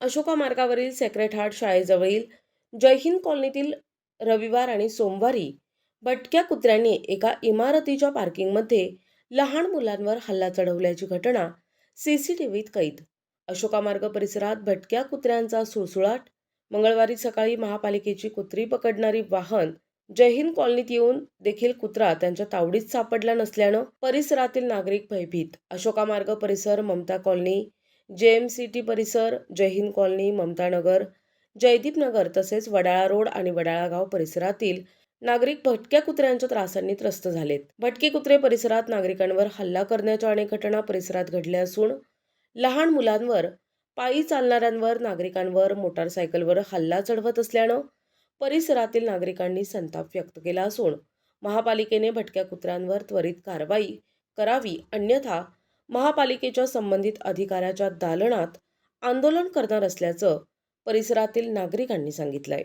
अशोका मार्गावरील secret heart शाळेजवळील जयहिंद कॉलनीतील रविवार आणि सोमवारी भटक्या कुत्र्यांनी एका इमारतीच्या पार्किंगमध्ये लहान मुलांवर हल्ला चढवल्याची घटना सी सी टी व्हीत कैद. अशोका मार्ग परिसरात भटक्या कुत्र्यांचा सुळसुळाट मंगळवारी सकाळी महापालिकेची कुत्री पकडणारी वाहन जयहिंद कॉलनीत येऊन देखील कुत्रा त्यांच्या तावडीत सापडला नसल्यानं परिसरातील नागरिक भयभीत. अशोका मार्ग परिसर Mamata colony J M C T परिसर जयहिंद कॉलनी ममता नगर जयदीप नगर तसेच वडाळा रोड आणि वडाळा गाव परिसरातील नागरिक भटक्या कुत्र्यांच्या त्रासांनी त्रस्त झालेत. भटके कुत्रे परिसरात नागरिकांवर हल्ला करण्याच्या अनेक घटना परिसरात घडल्या असून लहान मुलांवर पायी चालणाऱ्यांवर नागरिकांवर मोटारसायकलवर हल्ला चढवत असल्यानं परिसरातील नागरिकांनी संताप व्यक्त केला असून महापालिकेने भटक्या कुत्र्यांवर त्वरित कारवाई करावी अन्यथा महापालिकेच्या संबंधित अधिकाऱ्याच्या दालनात आंदोलन करणार असल्याचं परिसरातील नागरिकांनी सांगितलंय.